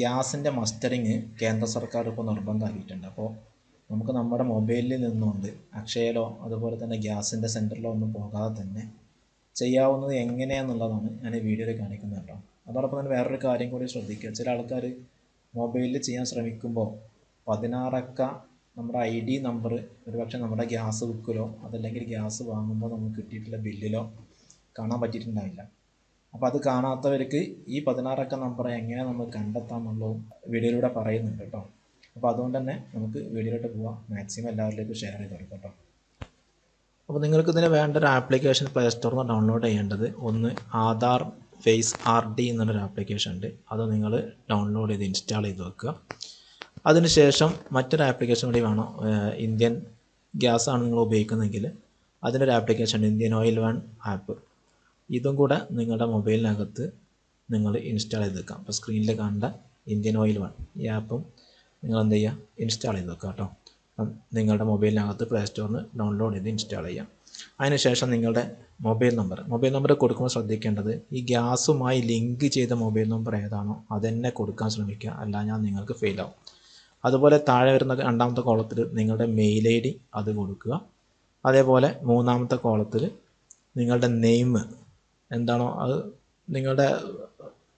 ഗ്യാസിന്റെ മസ്റ്ററിങ് കേന്ദ്ര സർക്കാർ ഇപ്പോൾ നിർബന്ധമാക്കിയിട്ടുണ്ട് അപ്പോൾ നമുക്ക് നമ്മുടെ മൊബൈലിൽ നിന്നുകൊണ്ട് അക്ഷയയിലോ അതുപോലെ തന്നെ ഗ്യാസിന്റെ സെന്ററിലോ ഒന്നും പോകാതെ തന്നെ ചെയ്യാവുന്നത് എങ്ങനെയാണെന്നുള്ളതാണ് ഞാൻ ഈ വീഡിയോയിൽ കാണിക്കുന്നത് കേട്ടോ. അതോടൊപ്പം തന്നെ വേറൊരു കാര്യം കൂടി ശ്രദ്ധിക്കുക. ചില ആൾക്കാർ മൊബൈലിൽ ചെയ്യാൻ ശ്രമിക്കുമ്പോൾ പതിനാറക്ക നമ്മുടെ ഐ ഡി നമ്പർ ഒരുപക്ഷെ നമ്മുടെ ഗ്യാസ് ബുക്കിലോ അതല്ലെങ്കിൽ ഗ്യാസ് വാങ്ങുമ്പോൾ നമുക്ക് കിട്ടിയിട്ടുള്ള ബില്ലിലോ കാണാൻ പറ്റിയിട്ടുണ്ടാവില്ല. അപ്പോൾ അത് കാണാത്തവർക്ക് ഈ പതിനാറക്ക നമ്പർ എങ്ങനെ നമ്മൾ കണ്ടെത്താമെന്നുള്ളതും വീഡിയോയിലൂടെ പറയുന്നുണ്ട് കേട്ടോ. അപ്പോൾ അതുകൊണ്ട് തന്നെ നമുക്ക് വീഡിയോയിലോട്ട് പോവാം. മാക്സിമം എല്ലാവരിലേക്കും ഷെയർ ചെയ്ത് കൊടുക്കാം കേട്ടോ. അപ്പോൾ നിങ്ങൾക്ക് ഇതിന് വേണ്ട ഒരു ആപ്ലിക്കേഷൻ പ്ലേ സ്റ്റോറിൽ നിന്ന് ഡൗൺലോഡ് ചെയ്യേണ്ടത് ഒന്ന് ആധാർ ഫേസ് ആർ ഡി എന്നുള്ളൊരു ആപ്ലിക്കേഷൻ ഉണ്ട്. അത് നിങ്ങൾ ഡൗൺലോഡ് ചെയ്ത് ഇൻസ്റ്റാൾ ചെയ്ത് വെക്കുക. അതിനുശേഷം മറ്റൊരു ആപ്ലിക്കേഷൻ കൂടി വേണം. ഇന്ത്യൻ ഗ്യാസാണ് നിങ്ങൾ ഉപയോഗിക്കുന്നതെങ്കിൽ അതിനൊരു ആപ്ലിക്കേഷൻ ഉണ്ട്. ഇന്ത്യൻ ഓയിൽ വൺ ആപ്പ് ഇതും കൂടെ നിങ്ങളുടെ മൊബൈലിനകത്ത് നിങ്ങൾ ഇൻസ്റ്റാൾ ചെയ്ത് വെക്കാം അപ്പോൾ സ്ക്രീനിൽ കണ്ട ഇന്ത്യൻ ഓയിൽ വൺ ഈ ആപ്പും നിങ്ങൾ എന്ത് ചെയ്യുക ഇൻസ്റ്റാൾ ചെയ്ത് വെക്കുക കേട്ടോ. അപ്പം നിങ്ങളുടെ മൊബൈലിനകത്ത് പ്ലേ സ്റ്റോറിൽ നിന്ന് ഡൗൺലോഡ് ചെയ്ത് ഇൻസ്റ്റാൾ ചെയ്യാം. അതിനുശേഷം നിങ്ങളുടെ മൊബൈൽ നമ്പർ മൊബൈൽ നമ്പർ കൊടുക്കുമ്പോൾ ശ്രദ്ധിക്കേണ്ടത് ഈ ഗ്യാസുമായി ലിങ്ക് ചെയ്ത മൊബൈൽ നമ്പർ ഏതാണോ അതന്നെ കൊടുക്കാൻ ശ്രമിക്കുക. അല്ലാഞ്ഞാൽ നിങ്ങൾക്ക് ഫെയിൽ ആവും. അതുപോലെ താഴെ വരുന്ന രണ്ടാമത്തെ കോളത്തിൽ നിങ്ങളുടെ മെയിൽ ഐ ഡി അത് കൊടുക്കുക. അതേപോലെ മൂന്നാമത്തെ കോളത്തിൽ നിങ്ങളുടെ നെയിം എന്താണോ അത് നിങ്ങളുടെ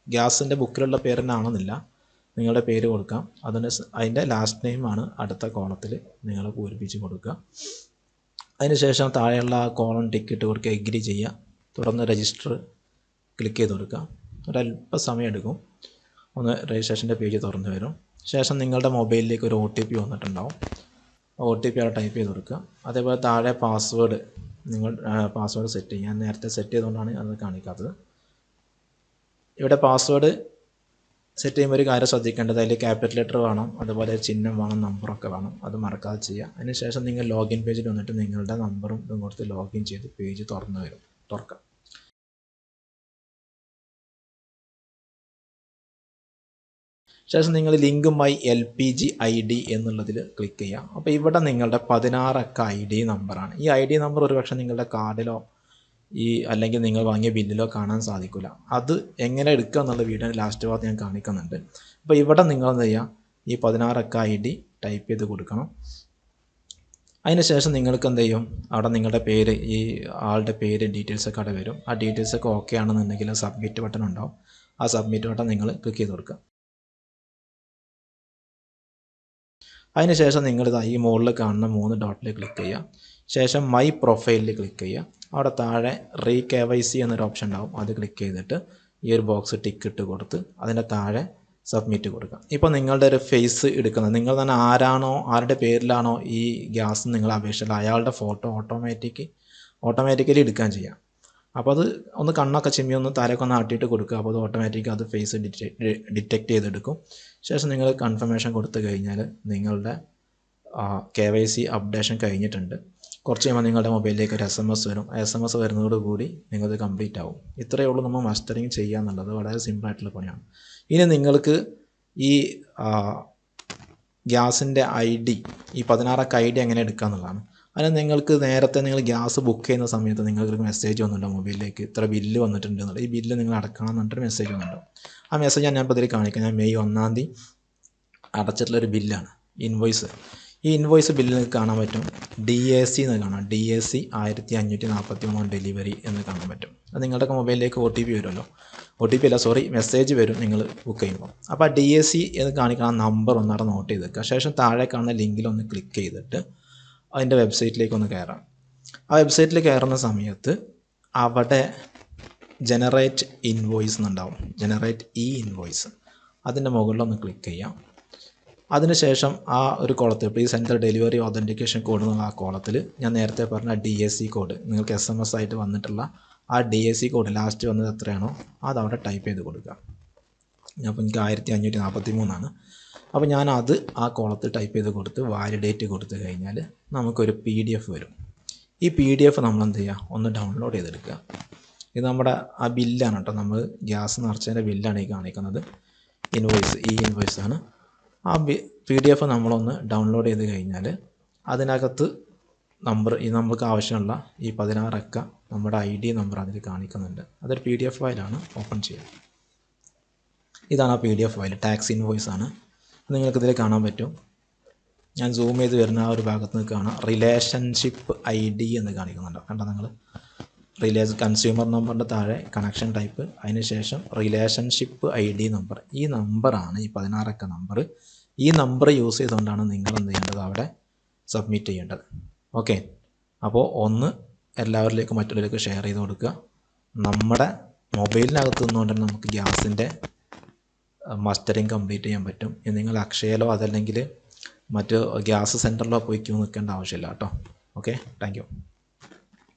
ഗ്യാസിന്റെ ബുക്കിലുള്ള പേര് തന്നെ നിങ്ങളുടെ പേര് കൊടുക്കാം. അതിന് അതിന്റെ ലാസ്റ്റ് നെയിമാണ് അടുത്ത കോളത്തിൽ നിങ്ങൾ പൂരിപ്പിച്ച് കൊടുക്കുക. അതിനുശേഷം താഴെയുള്ള ആ കോളം ടിക്കറ്റ് കൊടുക്കുക. എഗ്രി ചെയ്യുക. തുടർന്ന് രജിസ്റ്റർ ക്ലിക്ക് ചെയ്ത് കൊടുക്കുക. ഒരല്പ സമയം എടുക്കും. ഒന്ന് രജിസ്ട്രേഷന്റെ പേജ് തുറന്നു വരും. ശേഷം നിങ്ങളുടെ മൊബൈലിലേക്ക് ഒരു ഒ ടി പി വന്നിട്ടുണ്ടാവും. ഒ ടി പി അവിടെ ടൈപ്പ് ചെയ്ത് കൊടുക്കുക. അതേപോലെ താഴെ പാസ്വേഡ് നിങ്ങൾ പാസ്വേഡ് സെറ്റ് ചെയ്യും ഞാൻ നേരത്തെ സെറ്റ് ചെയ്തുകൊണ്ടാണ് അത് കാണിക്കാത്തത്. ഇവിടെ പാസ്വേഡ് സെറ്റ് ചെയ്യുമ്പോൾ ഒരു കാര്യം ശ്രദ്ധിക്കേണ്ടത് അതിൽ ക്യാപിറ്റൽ ലെറ്റർ വേണം അതുപോലെ ചിഹ്നം വേണം നമ്പറൊക്കെ വേണം. അത് മറക്കാതെ ചെയ്യുക. അതിനുശേഷം നിങ്ങൾ ലോഗിൻ പേജിൽ വന്നിട്ട് നിങ്ങളുടെ നമ്പറും ഇതും കൊടുത്ത് ലോഗിൻ ചെയ്ത് പേജ് തുറന്നു വരും. തുറക്കാം. ശേഷം നിങ്ങൾ ലിങ്കുമായി L P G I D എന്നുള്ളതിൽ ക്ലിക്ക് ചെയ്യാം അപ്പോൾ ഇവിടെ നിങ്ങളുടെ പതിനാറക്ക ഐ ഡി നമ്പറാണ് ഈ ഐ ഡി നമ്പർ ഒരുപക്ഷെ നിങ്ങളുടെ കാർഡിലോ ഈ അല്ലെങ്കിൽ നിങ്ങൾ വാങ്ങിയ ബില്ലിലോ കാണാൻ സാധിക്കില്ല അത് എങ്ങനെ എടുക്കുക എന്നുള്ള വീഡിയോ ലാസ്റ്റ് ഭാഗത്ത് ഞാൻ കാണിക്കുന്നുണ്ട്. അപ്പോൾ ഇവിടെ നിങ്ങൾ എന്ത് ചെയ്യുക? ഈ പതിനാറക്ക ഐ ഡി ടൈപ്പ് ചെയ്ത് കൊടുക്കണം. അതിനുശേഷം നിങ്ങൾക്ക് എന്ത് ചെയ്യും? അവിടെ നിങ്ങളുടെ പേര് ഈ ആളുടെ പേര് ഡീറ്റെയിൽസ് ഒക്കെ അവിടെ വരും. ആ ഡീറ്റെയിൽസ് ഒക്കെ ഓക്കെ ആണെന്നുണ്ടെങ്കിൽ സബ്മിറ്റ് ബട്ടൺ ഉണ്ടാവും. ആ സബ്മിറ്റ് ബട്ടൺ നിങ്ങൾ ക്ലിക്ക് ചെയ്ത് കൊടുക്കുക. അതിനുശേഷം നിങ്ങൾ ഈ മുകളിൽ കാണുന്ന മൂന്ന് ഡോട്ടിൽ ക്ലിക്ക് ചെയ്യുക. ശേഷം മൈ പ്രൊഫൈലിൽ ക്ലിക്ക് ചെയ്യുക. അവിടെ താഴെ റീ കെ വൈ സി എന്നൊരു ഓപ്ഷൻ ഉണ്ടാവും. അത് ക്ലിക്ക് ചെയ്തിട്ട് ഈ ഒരു ബോക്സ് ടിക്ക് ഇട്ട് കൊടുത്ത് അതിന്റെ താഴെ സബ്മിറ്റ് കൊടുക്കുക. ഇപ്പോൾ നിങ്ങളുടെ ഒരു ഫേസ് എടുക്കുന്നത് നിങ്ങൾ തന്നെ ആരാണോ ആരുടെ പേരിലാണോ ഈ ഗ്യാസ് നിങ്ങൾ അപേക്ഷിച്ചത് അയാളുടെ ഫോട്ടോ ഓട്ടോമാറ്റിക് ഓട്ടോമാറ്റിക്കലി എടുക്കാൻ ചെയ്യാം. അപ്പോൾ അത് ഒന്ന് കണ്ണൊക്കെ ചിമ്മി ഒന്ന് താരൊക്കെ ഒന്ന് ആട്ടിയിട്ട് കൊടുക്കുക. അപ്പോൾ അത് ഓട്ടോമാറ്റിക് അത് ഫേസ് ഡിറ്റക്റ്റ് ചെയ്തെടുക്കും. ശേഷം നിങ്ങൾ കൺഫർമേഷൻ കൊടുത്തു കഴിഞ്ഞാൽ നിങ്ങളുടെ കെ വൈ സി അപ്ഡേഷൻ കഴിഞ്ഞിട്ടുണ്ട്. കുറച്ച് കഴിയുമ്പോൾ നിങ്ങളുടെ മൊബൈലിലേക്ക് ഒരു എസ് എം എസ് വരും. എസ് എം എസ് വരുന്നതോടുകൂടി നിങ്ങൾക്ക് കംപ്ലീറ്റ് ആവും. ഇത്രയേ ഉള്ളൂ നമ്മൾ മസ്റ്ററിങ് ചെയ്യുക എന്നുള്ളത്. വളരെ സിമ്പിളായിട്ടുള്ള പണിയാണ്. ഇനി നിങ്ങൾക്ക് ഈ ഗ്യാസിന്റെ ഐ ഡി ഈ പതിനാറൊക്കെ ഐ ഡി എങ്ങനെ എടുക്കുക എന്നുള്ളതാണ്. അതിന് നിങ്ങൾക്ക് നേരത്തെ നിങ്ങൾ ഗ്യാസ് ബുക്ക് ചെയ്യുന്ന സമയത്ത് നിങ്ങൾക്ക് മെസ്സേജ് വന്നിട്ടുണ്ട് മൊബൈലിലേക്ക്? ഇത്ര ബില്ല് വന്നിട്ടുണ്ട് എന്നുള്ളത്. ഈ ബില്ല് നിങ്ങൾ അടക്കണം എന്ന് പറഞ്ഞിട്ട് മെസ്സേജ് വന്നിട്ടുണ്ട്. ആ മെസ്സേജ് ഞാൻ ഇപ്പോൾ ഇതിൽ കാണിക്കാം. ഞാൻ മെയ് ഒന്നാം തീയതി അടച്ചിട്ടുള്ളൊരു ബില്ലാണ് ഇൻവോയ്സ് ഈ ഇൻവോയ്സ് നിങ്ങൾക്ക് കാണാൻ പറ്റും. ഡി എ സി എന്ന് കാണാം. ഡി എ സി ആയിരത്തി അഞ്ഞൂറ്റി നാൽപ്പത്തി മൂന്ന് ഡെലിവറി എന്ന് കാണാൻ പറ്റും. അത് നിങ്ങളുടെ മൊബൈലിലേക്ക് ഒ ടി പി വരുമല്ലോ. ഒ ടി പി അല്ല സോറി മെസ്സേജ് വരും നിങ്ങൾ ബുക്ക് ചെയ്യുമ്പോൾ. അപ്പോൾ ആ ഡി എ സി എന്ന് കാണിക്കുന്ന നമ്പർ ഒന്നവിടെ നോട്ട് ചെയ്ത് വെക്കുക ശേഷം താഴെ കാണുന്ന ലിങ്കിൽ ഒന്ന് ക്ലിക്ക് ചെയ്തിട്ട് അതിന്റെ വെബ്സൈറ്റിലേക്ക് ഒന്ന് കയറാം. ആ വെബ്സൈറ്റിൽ കയറുന്ന സമയത്ത് അവിടെ ജനറേറ്റ് ഇൻവോയ്സ് എന്നുണ്ടാവും. ജനറേറ്റ് ഇ ഇൻവോയ്സ് അതിന്റെ മുകളിലൊന്ന് ക്ലിക്ക് ചെയ്യാം. അതിനുശേഷം ആ ഒരു കോളത്തിൽ please enter delivery authentication code എന്നുള്ള ആ കോളത്തിൽ ഞാൻ നേരത്തെ പറഞ്ഞ ഡി എസ് സി കോഡ് നിങ്ങൾക്ക് എസ് എം എസ് ആയിട്ട് വന്നിട്ടുള്ള ആ D S C code last വന്നത് എത്രയാണോ അതവിടെ ടൈപ്പ് ചെയ്ത് കൊടുക്കുക അപ്പോൾ എനിക്ക് ആയിരത്തി അഞ്ഞൂറ്റി നാൽപ്പത്തി മൂന്നാണ് അപ്പോൾ ഞാൻ അത് ആ കോളത്തിൽ ടൈപ്പ് ചെയ്ത് കൊടുത്ത് വാലിഡേറ്റ് കൊടുത്ത് കഴിഞ്ഞാൽ നമുക്കൊരു പി ഡി എഫ് വരും. ഈ പി ഡി എഫ് നമ്മൾ എന്ത് ചെയ്യുക ഒന്ന് ഡൗൺലോഡ് ചെയ്തെടുക്കുക. ഇത് നമ്മുടെ ആ ബില്ലാണ് കേട്ടോ നമ്മൾ ഗ്യാസ് നിറച്ചതിന്റെ ബില്ലാണ് ഈ കാണിക്കുന്നത്. ഇൻവോയ്സ് ഈ ഇൻവോയ്സ് ആണ്. ആ പി ഡി എഫ് നമ്മളൊന്ന് ഡൗൺലോഡ് ചെയ്ത് കഴിഞ്ഞാൽ അതിനകത്ത് നമ്പർ ഈ നമുക്ക് ആവശ്യമുള്ള ഈ പതിനാറക്ക നമ്മുടെ ഐ ഡി നമ്പർ അതിൽ കാണിക്കുന്നുണ്ട്. അതൊരു പി ഡി എഫ് ഫയലാണ് ഓപ്പൺ ചെയ്യുക ഇതാണ് ആ P D F file tax invoice ആണ്. നിങ്ങൾക്കിതിൽ കാണാൻ പറ്റും. ഞാൻ സൂം ചെയ്ത് വരുന്ന ആ ഒരു ഭാഗത്ത് നിന്ന് കാണാം. റിലേഷൻഷിപ്പ് ഐ ഡി എന്ന് കാണിക്കുന്നുണ്ടോ. കണ്ടോ നിങ്ങൾ റിലേ കൺസ്യൂമർ നമ്പറിന്റെ താഴെ കണക്ഷൻ ടൈപ്പ് അതിനുശേഷം റിലേഷൻഷിപ്പ് ഐ ഡി നമ്പർ ഈ നമ്പറാണ് ഈ പതിനാറക്ക നമ്പർ ഈ നമ്പർ യൂസ് ചെയ്തുകൊണ്ടാണ് നിങ്ങൾ എന്ത് ചെയ്യേണ്ടത്? അവിടെ സബ്മിറ്റ് ചെയ്യേണ്ടത്. ഓക്കെ അപ്പോൾ ഒന്ന് എല്ലാവരിലേക്കും മറ്റുള്ളവർക്ക് ഷെയർ ചെയ്ത് കൊടുക്കുക. നമ്മുടെ മൊബൈലിനകത്ത് നിന്നുകൊണ്ട് തന്നെ നമുക്ക് ഗ്യാസിന്റെ മസ്റ്ററിങ് കംപ്ലീറ്റ് ചെയ്യാൻ പറ്റും. നിങ്ങൾ അക്ഷയയിലോ അതല്ലെങ്കിൽ മറ്റ് ഗ്യാസ് സെന്ററിലോ പോയി ക്യൂ നിൽക്കേണ്ട ആവശ്യമില്ല കേട്ടോ. Okay thank you